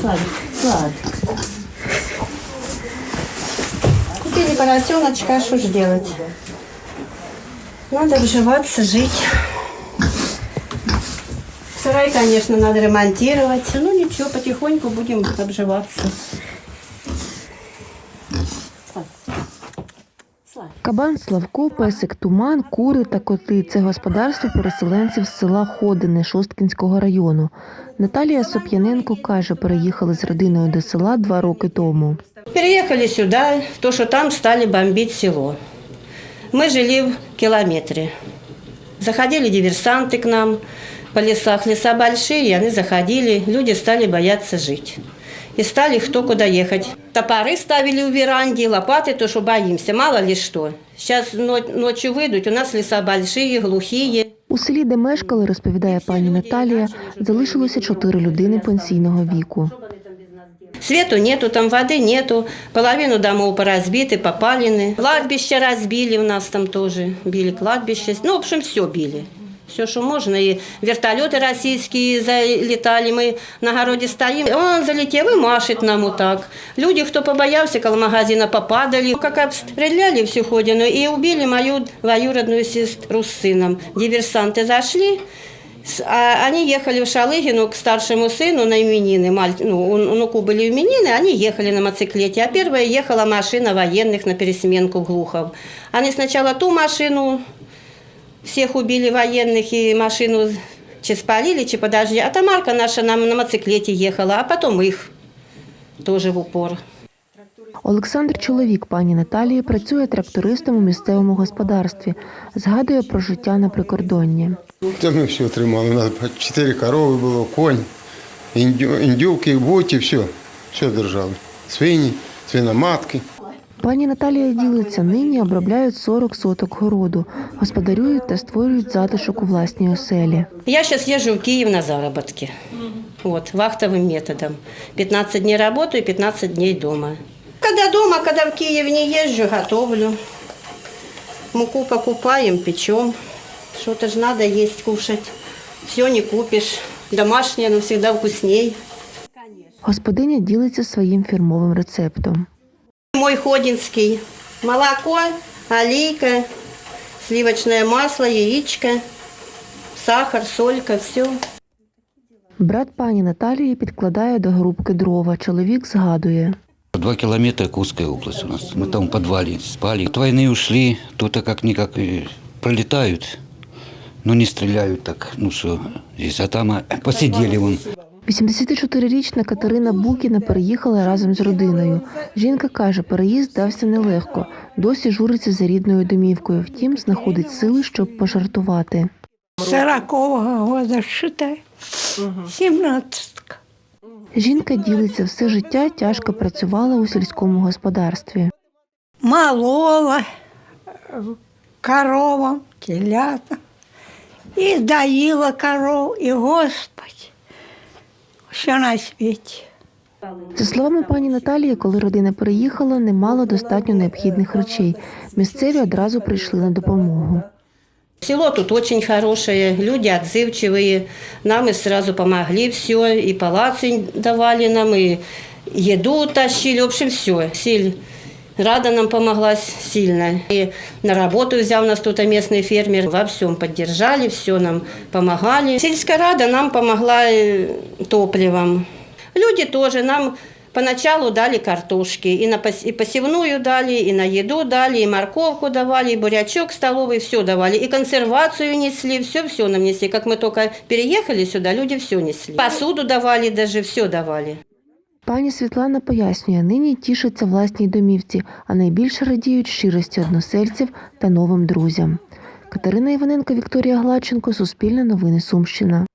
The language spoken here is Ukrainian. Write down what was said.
Сладик, сладик. Купили поросеночка, а что ж делать? Надо вживаться, жить. Сарай, конечно, надо ремонтировать. Ну ничего, потихоньку будем обживаться. Кабан Славко, песик Туман, кури та коти це господарство переселенців з села Ходине Шосткінського району. Наталія Соп'яненко каже, переїхали з родиною до села два роки тому. Переехали сюда, то, что там стали бомбить село. Мы жили в километре. Заходили диверсанты к нам по лесах. Леса большие, они заходили. Люди стали бояться жить. И стали кто куда ехать. Топоры ставили у веранде, лопаты, то, что боимся, мало ли что. Сейчас ночью выйдут, у нас леса большие, глухие. У селі, де мешкали, розповідає пані Наталія, залишилося чотири людини пенсійного віку. Свету нету, там воды нету, половину домов поразбиты, попалены. Кладбище разбили у нас там тоже, били кладбище. Ну, в общем, все били. Все, что можно. И вертолеты российские залетали, мы на городе стоим. Он залетел и машет нам вот так. Люди, кто побоялся, около магазина попадали. Как обстреляли всю ходину и убили мою двоюродную сестру с сыном. Диверсанты зашли, а они ехали в Шалыгину к старшему сыну на именины. Маль- ну, у внуку были именины, они ехали на мотоциклете. А первая ехала машина военных на пересменку Глухов. Они сначала ту машину, всех убили военных, и машину чи спалили, чи подожди. А Тамарка наша на, на мотоциклете ехала, а потом их тоже в упор. Олександр Чоловік пані Наталії працює трактористом у місцевому господарстві. Згадує про життя на прикордонні. Це ми все тримали. У нас чотири корови було, конь, індюки, боті, все. Все держали. Свині, свиноматки. Пані Наталія ділиться, нині обробляють 40 соток городу, господарюють та створюють затишок у власній оселі. Я сейчас езжу в Киев на заработки. Вот, вахтовым методом. 15 дней работаю, 15 дней дома. Когда дома, когда в Киев не езжу, готовлю. Муку покупаем, печем. Что-то же надо есть, кушать. Все не купишь. Домашнее, оно всегда вкусней. Господиня ділиться своїм фірмовим рецептом Мой ходинский. Молоко, олейка, сливочное масло, яичко, сахар, солька, все. Брат пані Наталії підкладає до грубки дрова. Чоловік згадує. Два километра Курская область у нас. Мы там в подвале спали. От войны ушли, тут-то как-никак э, пролетают, но не стреляют так, ну что здесь. А там э, посидели вон. 84-річна Катерина Букіна переїхала разом з родиною. Жінка каже, переїзд дався нелегко. Досі журиться за рідною домівкою. Втім, знаходить сили, щоб пожартувати. Сорокового года, считай. Семнадцатка. Жінка ділиться все життя, тяжко працювала у сільському господарстві. Молола э, коровам, телятам. И доила коров, и Господи, все на свете. За словами пані Наталії, коли родина переїхала, не мало достатньо необхідних речей. Місцеві одразу прийшли на допомогу. Село тут очень хорошее, люди отзывчивые. Нам и сразу помогли все, и палацы давали нам, и еду тащили, в общем, все. Силь Рада нам помогла сильно. И на работу взял нас тут местный фермер. Во всем поддержали, все нам помогали. Сельская рада нам помогла э, топливом. Люди тоже нам поначалу дали картошки. И, на и посевную дали, и на еду дали, и морковку давали, и бурячок столовый, все давали. И консервацию несли, все-все нам несли. Как мы только переехали сюда, люди все несли. Посуду давали даже, все давали. Пані Світлана пояснює, нині тішиться власній домівці, а найбільше радіють щирості односельців та новим друзям. Катерина Іваненко, Вікторія Гладченко, Суспільне новини Сумщина.